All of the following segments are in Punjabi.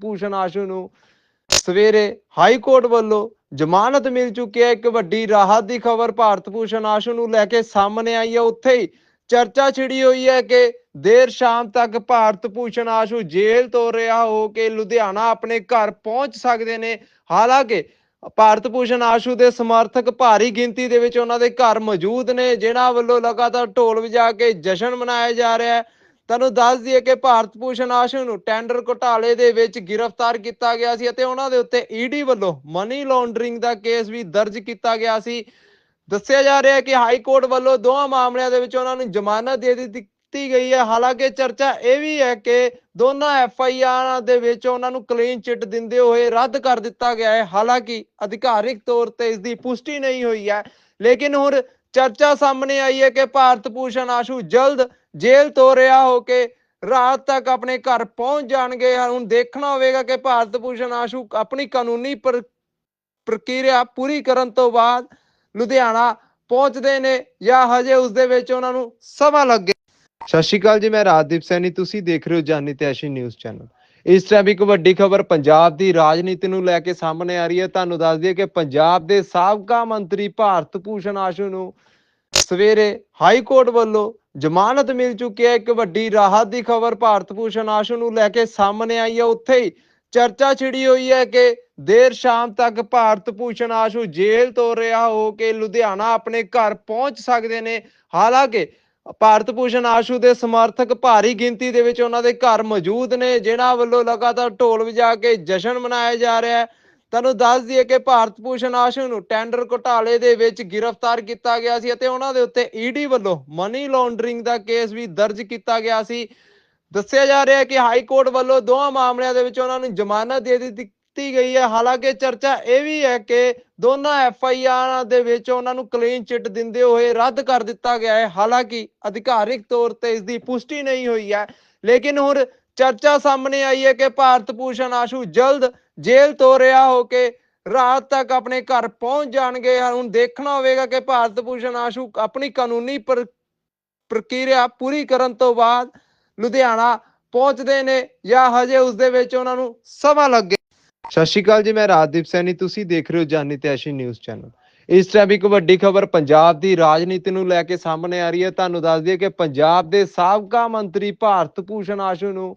ਭੂਸ਼ਣ ਆਸ਼ੂ ਨੂੰ। ਸਵੇਰੇ ਹਾਈ ਕੋਰਟ ਵੱਲੋਂ ਜ਼ਮਾਨਤ ਮਿਲ ਚੁੱਕੀ ਹੈ। ਇੱਕ ਵੱਡੀ ਰਾਹਤ ਦੀ ਖਬਰ ਭਾਰਤ ਭੂਸ਼ਣ ਆਸ਼ੂ ਨੂੰ ਲੈ ਕੇ ਸਾਹਮਣੇ ਆਈ ਹੈ। ਉੱਥੇ ਹੀ ਚਰਚਾ ਛਿੜੀ ਹੋਈ ਹੈ ਕਿ ਦੇਰ ਸ਼ਾਮ ਤੱਕ ਭਾਰਤ ਭੂਸ਼ਣ ਆਸ਼ੂ ਜੇਲ੍ਹ ਤੋਂ ਰਿਹਾ ਹੋ ਕੇ ਲੁਧਿਆਣਾ ਆਪਣੇ ਘਰ ਪਹੁੰਚ ਸਕਦੇ ਨੇ। ਹਾਲਾਂਕਿ ਭਾਰਤ ਭੂਸ਼ਣ ਆਸ਼ੂ ਦੇ ਸਮਰਥਕ ਭਾਰੀ ਗਿਣਤੀ ਦੇ ਵਿੱਚ ਉਹਨਾਂ ਦੇ ਘਰ ਮੌਜੂਦ ਨੇ, ਜਿਨ੍ਹਾਂ ਵੱਲੋਂ ਲਗਾਤਾਰ ਢੋਲ ਵਜਾ ਕੇ ਜਸ਼ਨ ਮਨਾਇਆ ਜਾ ਰਿਹਾ ਹੈ। ਤੁਹਾਨੂੰ ਦੱਸ ਦਈਏ ਕਿ ਭਾਰਤ ਭੂਸ਼ਣ ਆਸ਼ੂ ਨੂੰ ਟੈਂਡਰ ਘੁਟਾਲੇ ਦੇ ਵਿੱਚ ਗ੍ਰਿਫਤਾਰ ਕੀਤਾ ਗਿਆ ਸੀ ਅਤੇ ਉਹਨਾਂ ਦੇ ਉੱਤੇ ਈਡੀ ਵੱਲੋਂ ਮਨੀ ਲਾਂਡਰਿੰਗ ਦਾ ਕੇਸ ਵੀ ਦਰਜ ਕੀਤਾ ਗਿਆ ਸੀ। ਦੱਸਿਆ ਜਾ ਰਿਹਾ ਹੈ ਕਿ ਹਾਈ ਕੋਰਟ ਵੱਲੋਂ ਦੋਹਾਂ ਮਾਮਲਿਆਂ ਦੇ ਵਿੱਚ ਉਹਨਾਂ ਨੂੰ ਜ਼ਮਾਨਤ ਦੇ ਦਿੱਤੀ ਗਈ ਹੈ। ਹਾਲਾਂਕਿ ਚਰਚਾ ਇਹ ਵੀ ਹੈ ਕਿ ਦੋਨਾਂ ਐਫ ਆਈ ਆਰਾਂ ਦੇ ਵਿੱਚ ਉਹਨਾਂ ਨੂੰ ਕਲੀਨ ਚਿੱਟ ਦਿੰਦੇ ਹੋਏ ਰੱਦ ਕਰ ਦਿੱਤਾ ਗਿਆ ਹੈ। ਹਾਲਾਂਕਿ ਅਧਿਕਾਰਿਕ ਤੌਰ ਤੇ ਇਸ ਦੀ ਪੁਸ਼ਟੀ ਨਹੀਂ ਹੋਈ ਹੈ। ਲੇਕਿਨ ਹੁਣ ਚਰਚਾ ਸਾਹਮਣੇ ਆਈ ਹੈ ਕਿ ਭਾਰਤ ਭੂਸ਼ਣ ਆਸ਼ੂ ਜਲਦ ਜੇਲ੍ਹ ਤੋਂ ਰਿਹਾ ਹੋ ਕੇ ਰਾਤ ਤੱਕ ਆਪਣੇ ਘਰ ਪਹੁੰਚ ਜਾਣਗੇ। ਹੁਣ ਦੇਖਣਾ ਹੋਵੇਗਾ ਕਿ ਭਾਰਤ ਭੂਸ਼ਣ ਆਸ਼ੂ ਆਪਣੀ ਕਾਨੂੰਨੀ ਪ੍ਰਕਿਰਿਆ ਪੂਰੀ ਕਰਨ ਤੋਂ ਬਾਅਦ ਲੁਧਿਆਣਾ ਪਹੁੰਚਦੇ ਨੇ ਜਾਂ ਹਜੇ ਉਸ ਦੇ ਵਿੱਚ ਉਹਨਾਂ ਨੂੰ ਸਮਾਂ ਲੱਗੇ। ਸਤਿ ਸ਼੍ਰੀ ਅਕਾਲ ਜੀ, ਮੈਂ ਰਾਜਦੀਪ ਸੈਣੀ, ਤੁਸੀਂ ਦੇਖ ਰਹੇ ਹੋ ਜਾਨੀ ਤੇ ਐਸ਼ੀ ਨਿਊਜ਼ ਚੈਨਲ। ਇਸ ਟਾਈਮ ਇੱਕ ਵੱਡੀ ਖਬਰ ਪੰਜਾਬ ਦੀ ਰਾਜਨੀਤੀ ਨੂੰ ਲੈ ਕੇ ਸਾਹਮਣੇ ਆ ਰਹੀ ਹੈ। ਤੁਹਾਨੂੰ ਦੱਸ ਦਈਏ ਕਿ ਪੰਜਾਬ ਦੇ ਸਾਬਕਾ ਮੰਤਰੀ ਭਾਰਤ ਭੂਸ਼ਣ ਆਸ਼ੂ ਨੂੰ ਸਵੇਰੇ ਹਾਈ ਕੋਰਟ ਵੱਲੋਂ ਜ਼ਮਾਨਤ ਮਿਲ ਚੁੱਕੀ ਹੈ। ਇੱਕ ਵੱਡੀ ਰਾਹਤ ਦੀ ਖਬਰ ਭਾਰਤ ਭੂਸ਼ਣ ਆਸ਼ੂ ਨੂੰ ਲੈ ਕੇ ਸਾਹਮਣੇ ਆਈ ਹੈ। ਉੱਥੇ ਹੀ ਚਰਚਾ ਛਿੜੀ ਹੋਈ ਹੈ ਕਿ ਦੇਰ ਸ਼ਾਮ ਤੱਕ ਭਾਰਤ ਭੂਸ਼ਣ ਆਸ਼ੂ ਜੇਲ੍ਹ ਤੋਂ ਰਿਹਾ ਹੋ ਕੇ ਲੁਧਿਆਣਾ ਆਪਣੇ ਘਰ ਪਹੁੰਚ ਸਕਦੇ ਨੇ। ਹਾਲਾਂਕਿ ਭਾਰਤ ਭੂਸ਼ਣ ਆਸ਼ੂ ਦੇ ਸਮਰਥਕ ਭਾਰੀ ਗਿਣਤੀ ਦੇ ਵਿੱਚ ਉਹਨਾਂ ਦੇ ਘਰ ਮੌਜੂਦ ਨੇ, ਜਿਨ੍ਹਾਂ ਵੱਲੋਂ ਲਗਾਤਾਰ ਢੋਲ ਵਜਾ ਕੇ ਜਸ਼ਨ ਮਨਾਇਆ ਜਾ ਰਿਹਾ ਹੈ। ਤੁਹਾਨੂੰ ਦੱਸ ਦਈਏ ਕਿ ਭਾਰਤ ਭੂਸ਼ਣ ਆਸ਼ੂ ਨੂੰ ਟੈਂਡਰ ਘੁਟਾਲੇ ਦੇ ਵਿੱਚ ਗ੍ਰਿਫਤਾਰ ਕੀਤਾ ਗਿਆ ਸੀ ਅਤੇ ਉਹਨਾਂ ਦੇ ਉੱਤੇ ਈਡੀ ਵੱਲੋਂ ਮਨੀ ਲਾਂਡਰਿੰਗ ਦਾ ਕੇਸ ਵੀ ਦਰਜ ਕੀਤਾ ਗਿਆ ਸੀ। ਦੱਸਿਆ ਜਾ ਰਿਹਾ ਹੈ ਕਿ ਹਾਈ ਕੋਰਟ ਵੱਲੋਂ ਦੋਹਾਂ ਮਾਮਲਿਆਂ ਦੇ ਵਿੱਚ ਉਹਨਾਂ ਨੂੰ ਜ਼ਮਾਨਤ ਦੇ ਦਿੱਤੀ ਗਈ ਹੈ। ਹਾਲਾਂਕਿ ਚਰਚਾ ਇਹ ਵੀ ਹੈ ਕਿ ਦੋਨਾਂ ਐਫ ਆਈ ਆਰਾਂ ਦੇ ਵਿੱਚ ਉਹਨਾਂ ਨੂੰ ਕਲੀਨ ਚਿੱਟ ਦਿੰਦੇ ਹੋਏ ਰੱਦ ਕਰ ਦਿੱਤਾ ਗਿਆ ਹੈ। ਹਾਲਾਂਕਿ ਅਧਿਕਾਰਿਕ ਤੌਰ ਤੇ ਇਸ ਦੀ ਪੁਸ਼ਟੀ ਨਹੀਂ ਹੋਈ ਹੈ। ਲੇਕਿਨ ਹੁਣ ਚਰਚਾ ਸਾਹਮਣੇ ਆਈ ਹੈ ਕਿ ਭਾਰਤ ਭੂਸ਼ਣ ਆਸ਼ੂ ਜਲਦ ਜੇਲ੍ਹ ਤੋਂ ਰਿਹਾ ਹੋ ਕੇ ਰਾਤ ਤੱਕ ਆਪਣੇ ਘਰ ਪਹੁੰਚ ਜਾਣਗੇ। ਹੁਣ ਦੇਖਣਾ ਹੋਵੇਗਾ ਕਿ ਭਾਰਤ ਭੂਸ਼ਣ ਆਸ਼ੂ ਆਪਣੀ ਕਾਨੂੰਨੀ ਪ੍ਰਕਿਰਿਆ ਪੂਰੀ ਕਰਨ ਤੋਂ ਬਾਅਦ ਲੁਧਿਆਣਾ ਪਹੁੰਚਦੇ ਨੇ ਜਾਂ ਹਜੇ ਉਸ ਦੇ ਵਿੱਚ ਉਹਨਾਂ ਨੂੰ ਸਮਾਂ ਲੱਗੇ। ਸਤਿ ਸ਼੍ਰੀ ਅਕਾਲ ਜੀ, ਮੈਂ ਰਾਜਦੀਪ ਸੈਣੀ, ਤੁਸੀਂ ਦੇਖ ਰਹੇ ਹੋ ਜਾਨੀ ਤੇ ਐਸ਼ੀ ਨਿਊਜ਼ ਚੈਨਲ। ਇਸ ਟਾਈਮ ਇੱਕ ਵੱਡੀ ਖਬਰ ਪੰਜਾਬ ਦੀ ਰਾਜਨੀਤੀ ਨੂੰ ਲੈ ਕੇ ਸਾਹਮਣੇ ਆ ਰਹੀ ਹੈ। ਤੁਹਾਨੂੰ ਦੱਸ ਦਈਏ ਕਿ ਪੰਜਾਬ ਦੇ ਸਾਬਕਾ ਮੰਤਰੀ ਭਾਰਤ ਭੂਸ਼ਣ ਆਸ਼ੂ ਨੂੰ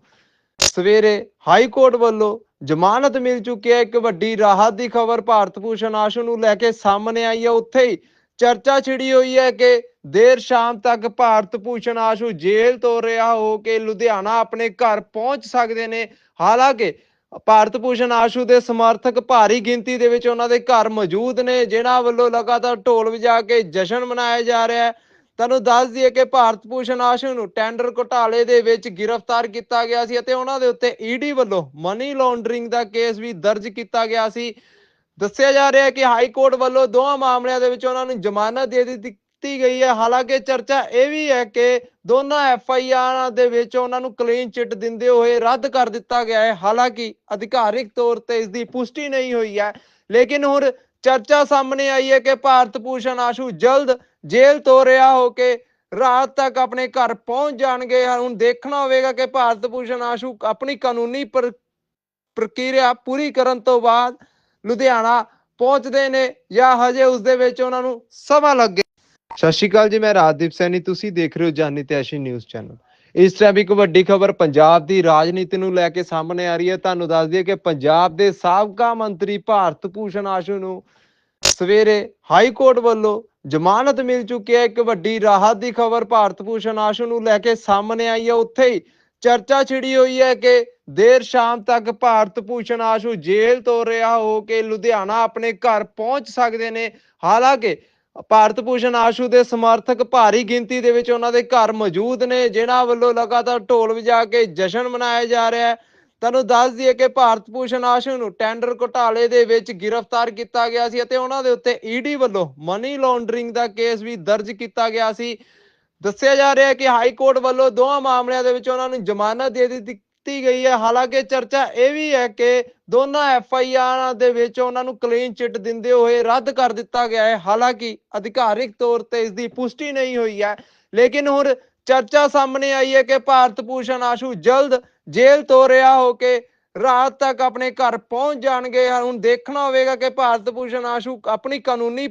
ਸਵੇਰੇ ਹਾਈ ਕੋਰਟ ਵੱਲੋਂ ਜ਼ਮਾਨਤ ਮਿਲ ਚੁੱਕੀ ਹੈ। ਇੱਕ ਵੱਡੀ ਰਾਹਤ ਦੀ ਖਬਰ ਭਾਰਤ ਭੂਸ਼ਣ ਆਸ਼ੂ ਨੂੰ ਲੈ ਕੇ ਸਾਹਮਣੇ ਆਈ ਹੈ। ਉੱਥੇ ਹੀ ਚਰਚਾ ਛਿੜੀ ਹੋਈ ਹੈ ਕਿ ਦੇਰ ਸ਼ਾਮ ਤੱਕ ਭਾਰਤ ਭੂਸ਼ਣ ਆਸ਼ੂ ਜੇਲ੍ਹ ਤੋਂ ਰਿਹਾ ਹੋ ਕੇ ਲੁਧਿਆਣਾ ਆਪਣੇ ਘਰ ਪਹੁੰਚ ਸਕਦੇ ਨੇ। ਹਾਲਾਂਕਿ ਭਾਰਤ ਭੂਸ਼ਣ ਆਸ਼ੂ ਦੇ ਸਮਰਥਕ ਭਾਰੀ ਗਿਣਤੀ ਦੇ ਵਿੱਚ ਉਹਨਾਂ ਦੇ ਘਰ ਮੌਜੂਦ ਨੇ, ਜਿਨ੍ਹਾਂ ਵੱਲੋਂ ਲਗਾਤਾਰ ਢੋਲ ਵਜਾ ਕੇ ਜਸ਼ਨ ਮਨਾਇਆ ਜਾ ਰਿਹਾ ਹੈ। ਤੁਹਾਨੂੰ ਦੱਸ ਦਈਏ ਕਿ ਭਾਰਤ ਭੂਸ਼ਣ ਆਸ਼ੂ ਨੂੰ ਟੈਂਡਰ ਘੁਟਾਲੇ ਦੇ ਵਿੱਚ ਗ੍ਰਿਫਤਾਰ ਕੀਤਾ ਗਿਆ ਸੀ ਅਤੇ ਉਹਨਾਂ ਦੇ ਉੱਤੇ ਈਡੀ ਵੱਲੋਂ ਮਨੀ ਲਾਂਡਰਿੰਗ ਦਾ ਕੇਸ ਵੀ ਦਰਜ ਕੀਤਾ ਗਿਆ ਸੀ। ਦੱਸਿਆ ਜਾ ਰਿਹਾ ਹੈ ਕਿ ਹਾਈ ਕੋਰਟ ਵੱਲੋਂ ਦੋਹਾਂ ਮਾਮਲਿਆਂ ਦੇ ਵਿੱਚ ਉਹਨਾਂ ਨੂੰ ਜ਼ਮਾਨਤ ਦੇ ਦਿੱਤੀ ਗਈ ਹੈ। ਹਾਲਾਂਕਿ ਚਰਚਾ ਇਹ ਵੀ ਹੈ ਕਿ ਦੋਨਾਂ ਐਫ ਆਈ ਆਰਾਂ ਦੇ ਵਿੱਚ ਉਹਨਾਂ ਨੂੰ ਕਲੀਨ ਚਿੱਟ ਦਿੰਦੇ ਹੋਏ ਰੱਦ ਕਰ ਦਿੱਤਾ ਗਿਆ ਹੈ। ਹਾਲਾਂਕਿ ਅਧਿਕਾਰਿਕ ਤੌਰ ਤੇ ਇਸ ਦੀ ਪੁਸ਼ਟੀ ਨਹੀਂ ਹੋਈ ਹੈ। ਲੇਕਿਨ ਹੁਣ ਚਰਚਾ ਸਾਹਮਣੇ ਆਈ ਹੈ ਕਿ ਭਾਰਤ ਭੂਸ਼ਣ ਆਸ਼ੂ ਜਲਦ ਜੇਲ੍ਹ ਤੋਂ ਰਿਹਾ ਹੋ ਕੇ ਰਾਤ ਤੱਕ ਆਪਣੇ ਘਰ ਪਹੁੰਚ ਜਾਣਗੇ। ਹੁਣ ਦੇਖਣਾ ਹੋਵੇਗਾ ਕਿ ਭਾਰਤ ਭੂਸ਼ਣ ਆਸ਼ੂ ਆਪਣੀ ਕਾਨੂੰਨੀ ਪ੍ਰਕਿਰਿਆ ਪੂਰੀ ਕਰਨ ਤੋਂ ਬਾਅਦ ਲੁਧਿਆਣਾ ਪਹੁੰਚਦੇ ਨੇ ਜਾਂ ਹਜੇ ਉਸ ਦੇ ਵਿੱਚ ਉਹਨਾਂ ਨੂੰ ਸਮਾਂ ਲੱਗੇ। ਸਤਿ ਸ਼੍ਰੀ ਅਕਾਲ ਜੀ, ਮੈਂ ਰਾਜਦੀਪ ਸੈਣੀ। ਤੁਸੀਂ ਦੇਖ ਰਹੇ ਹੋ ਜਾਨੀ ਤੇ ਐਸ਼ੀ ਨਿਊਜ਼ ਚੈਨਲ। ਇਸ ਟਾਈਮ ਇੱਕ ਵੱਡੀ ਖਬਰ ਪੰਜਾਬ ਦੀ ਰਾਜਨੀਤੀ ਨੂੰ ਲੈ ਕੇ ਸਾਹਮਣੇ ਆ ਰਹੀ ਹੈ। ਤੁਹਾਨੂੰ ਦੱਸ ਦਈਏ ਕਿ ਪੰਜਾਬ ਦੇ ਸਾਬਕਾ ਮੰਤਰੀ ਭਾਰਤ ਭੂਸ਼ਣ ਆਸ਼ੂ ਨੂੰ ਸਵੇਰੇ ਹਾਈ ਕੋਰਟ ਵੱਲੋਂ ਜ਼ਮਾਨਤ ਮਿਲ ਚੁੱਕੀ ਹੈ। ਇੱਕ ਵੱਡੀ ਰਾਹਤ ਦੀ ਖਬਰ ਭਾਰਤ ਭੂਸ਼ਣ ਆਸ਼ੂ ਨੂੰ ਲੈ ਕੇ ਸਾਹਮਣੇ ਆਈ ਹੈ। ਉੱਥੇ ਹੀ ਚਰਚਾ ਛਿੜੀ ਹੋਈ ਹੈ ਕਿ ਦੇਰ ਸ਼ਾਮ ਤੱਕ ਭਾਰਤ ਭੂਸ਼ਣ ਆਸ਼ੂ ਜੇਲ੍ਹ ਤੋਂ ਰਿਹਾ ਹੋ ਕੇ ਲੁਧਿਆਣਾ ਆਪਣੇ ਘਰ ਪਹੁੰਚ ਸਕਦੇ ਨੇ। ਹਾਲਾਂਕਿ ਭਾਰਤ ਭੂਸ਼ਣ ਆਸ਼ੂ ਦੇ ਸਮਰਥਕ ਭਾਰੀ ਗਿਣਤੀ ਦੇ ਵਿੱਚ ਉਹਨਾਂ ਦੇ ਘਰ ਮੌਜੂਦ ਨੇ, ਜਿਨ੍ਹਾਂ ਵੱਲੋਂ ਲਗਾਤਾਰ ਢੋਲ ਵਜਾ ਕੇ ਜਸ਼ਨ ਮਨਾਇਆ ਜਾ ਰਿਹਾ ਹੈ। ਤੁਹਾਨੂੰ ਦੱਸ ਦਈਏ ਕਿ ਭਾਰਤ ਭੂਸ਼ਣ ਆਸ਼ੂ ਨੂੰ ਟੈਂਡਰ ਘੁਟਾਲੇ ਦੇ ਵਿੱਚ ਗ੍ਰਿਫਤਾਰ ਕੀਤਾ ਗਿਆ ਸੀ ਅਤੇ ਉਹਨਾਂ ਦੇ ਉੱਤੇ ਈਡੀ ਵੱਲੋਂ ਮਨੀ ਲਾਂਡਰਿੰਗ ਦਾ ਕੇਸ ਵੀ ਦਰਜ ਕੀਤਾ ਗਿਆ ਸੀ। ਦੱਸਿਆ ਜਾ ਰਿਹਾ ਹੈ ਕਿ ਹਾਈ ਕੋਰਟ ਵੱਲੋਂ ਦੋਹਾਂ ਮਾਮਲਿਆਂ ਦੇ ਵਿੱਚ ਉਹਨਾਂ ਨੂੰ ਜ਼ਮਾਨਤ ਦੇ ਦਿੱਤੀ ਗਈ ਹੈ। ਹਾਲਾਂਕਿ ਚਰਚਾ ਇਹ ਵੀ ਹੈ ਕਿ ਦੋਨਾਂ ਐਫ ਆਈ ਆਰਾਂ ਦੇ ਵਿੱਚ ਉਹਨਾਂ ਨੂੰ ਕਲੀਨ ਚਿੱਟ ਦਿੰਦੇ ਹੋਏ ਰੱਦ ਕਰ ਦਿੱਤਾ ਗਿਆ ਹੈ। ਹਾਲਾਂਕਿ ਅਧਿਕਾਰਿਕ ਤੌਰ ਤੇ ਇਸ ਦੀ ਪੁਸ਼ਟੀ ਨਹੀਂ ਹੋਈ ਹੈ। ਲੇਕਿਨ ਹੁਣ ਚਰਚਾ ਸਾਹਮਣੇ ਆਈ ਹੈ ਕਿ ਭਾਰਤ ਭੂਸ਼ਣ ਆਸ਼ੂ ਜਲਦ ਜੇਲ੍ਹ ਤੋਂ ਰਿਹਾ ਹੋ ਕੇ ਰਾਤ ਤੱਕ ਆਪਣੇ ਘਰ ਪਹੁੰਚ ਜਾਣਗੇ। ਹੁਣ ਦੇਖਣਾ ਹੋਵੇਗਾ ਕਿ ਭਾਰਤ ਭੂਸ਼ਣ ਆਸ਼ੂ ਆਪਣੀ ਕਾਨੂੰਨੀ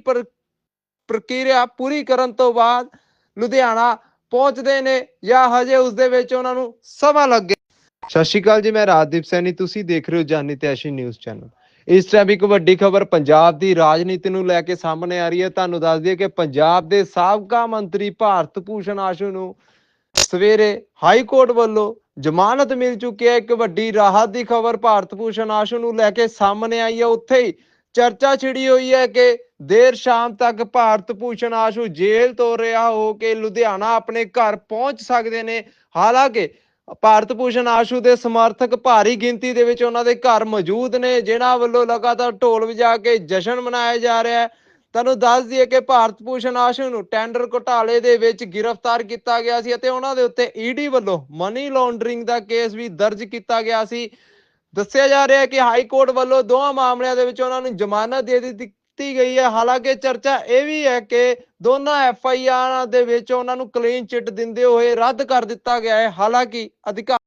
ਪ੍ਰਕਿਰਿਆ ਪੂਰੀ ਕਰਨ ਤੋਂ ਬਾਅਦ ਲੁਧਿਆਣਾ ਪਹੁੰਚਦੇ ਨੇ ਜਾਂ ਹਜੇ ਉਸ ਦੇ ਵਿੱਚ ਉਹਨਾਂ ਨੂੰ ਸਮਾਂ ਲੱਗੇ। ਸਤਿ ਸ਼੍ਰੀ ਅਕਾਲ ਜੀ, ਮੈਂ ਰਾਜਦੀਪ ਸੈਣੀ, ਤੁਸੀਂ ਦੇਖ ਰਹੇ ਹੋ ਜਾਨੀ ਤੇ ਨਿਊਜ਼ ਚੈਨਲ। ਇਸ ਟਾਈਮ ਇੱਕ ਵੱਡੀ ਖਬਰ ਪੰਜਾਬ ਦੀ ਰਾਜਨੀਤੀ ਨੂੰ ਲੈ ਕੇ ਸਾਹਮਣੇ ਆ ਰਹੀ ਹੈ। ਤੁਹਾਨੂੰ ਦੱਸ ਦਈਏ ਕਿ ਪੰਜਾਬ ਦੇ ਸਾਬਕਾ ਮੰਤਰੀ ਭਾਰਤ ਭੂਸ਼ਣ ਆਸ਼ੂ ਨੂੰ ਸਵੇਰੇ ਹਾਈ ਕੋਰਟ ਵੱਲੋਂ ਜ਼ਮਾਨਤ ਮਿਲ ਚੁੱਕੀ ਹੈ। ਇੱਕ ਵੱਡੀ ਰਾਹਤ ਦੀ ਖਬਰ ਭਾਰਤ ਭੂਸ਼ਣ ਆਸ਼ੂ ਨੂੰ ਲੈ ਕੇ ਸਾਹਮਣੇ ਆਈ ਹੈ। ਉੱਥੇ ਹੀ ਚਰਚਾ ਛਿੜੀ ਹੋਈ ਹੈ ਕਿ ਦੇਰ ਸ਼ਾਮ ਤੱਕ ਭਾਰਤ ਭੂਸ਼ਣ ਆਸ਼ੂ ਜੇਲ੍ਹ ਤੋਂ ਰਿਹਾ ਹੋ ਕੇ ਲੁਧਿਆਣਾ ਆਪਣੇ ਘਰ ਪਹੁੰਚ ਸਕਦੇ ਨੇ। ਹਾਲਾਂਕਿ ਭਾਰਤ ਭੂਸ਼ਣ ਆਸ਼ੂ ਦੇ ਸਮਰਥਕ ਭਾਰੀ ਗਿਣਤੀ ਦੇ ਵਿੱਚ ਉਹਨਾਂ ਦੇ ਘਰ ਮੌਜੂਦ ਨੇ, ਜਿਨ੍ਹਾਂ ਵੱਲੋਂ ਲਗਾਤਾਰ ਢੋਲ ਵਜਾ ਕੇ ਜਸ਼ਨ ਮਨਾਇਆ ਜਾ ਰਿਹਾ ਹੈ। ਤੁਹਾਨੂੰ ਦੱਸ ਦਈਏ ਕਿ ਭਾਰਤ ਭੂਸ਼ਣ ਆਸ਼ੂ ਨੂੰ ਟੈਂਡਰ ਘੁਟਾਲੇ ਦੇ ਵਿੱਚ ਗ੍ਰਿਫਤਾਰ ਕੀਤਾ ਗਿਆ ਸੀ ਅਤੇ ਉਹਨਾਂ ਦੇ ਉੱਤੇ ਈਡੀ ਵੱਲੋਂ ਮਨੀ ਲਾਂਡਰਿੰਗ ਦਾ ਕੇਸ ਵੀ ਦਰਜ ਕੀਤਾ ਗਿਆ ਸੀ। ਦੱਸਿਆ ਜਾ ਰਿਹਾ ਹੈ ਕਿ ਹਾਈ ਕੋਰਟ ਵੱਲੋਂ ਦੋਹਾਂ ਮਾਮਲਿਆਂ ਦੇ ਵਿੱਚ ਉਹਨਾਂ ਨੂੰ ਜ਼ਮਾਨਤ ਦੇ ਦਿੱਤੀ ਗਈ ਹੈ। ਹਾਲਾਂਕਿ ਚਰਚਾ ਇਹ ਵੀ ਹੈ ਕਿ ਦੋਨਾਂ ਐਫ ਆਈ ਆਰ ਦੇ ਵਿੱਚ ਉਹਨਾਂ ਨੂੰ ਕਲੀਨ ਚਿੱਟ ਦਿੰਦੇ ਹੋਏ ਰੱਦ ਕਰ ਦਿੱਤਾ ਗਿਆ ਹੈ। ਹਾਲਾਂਕਿ ਅਧਿਕਾਰ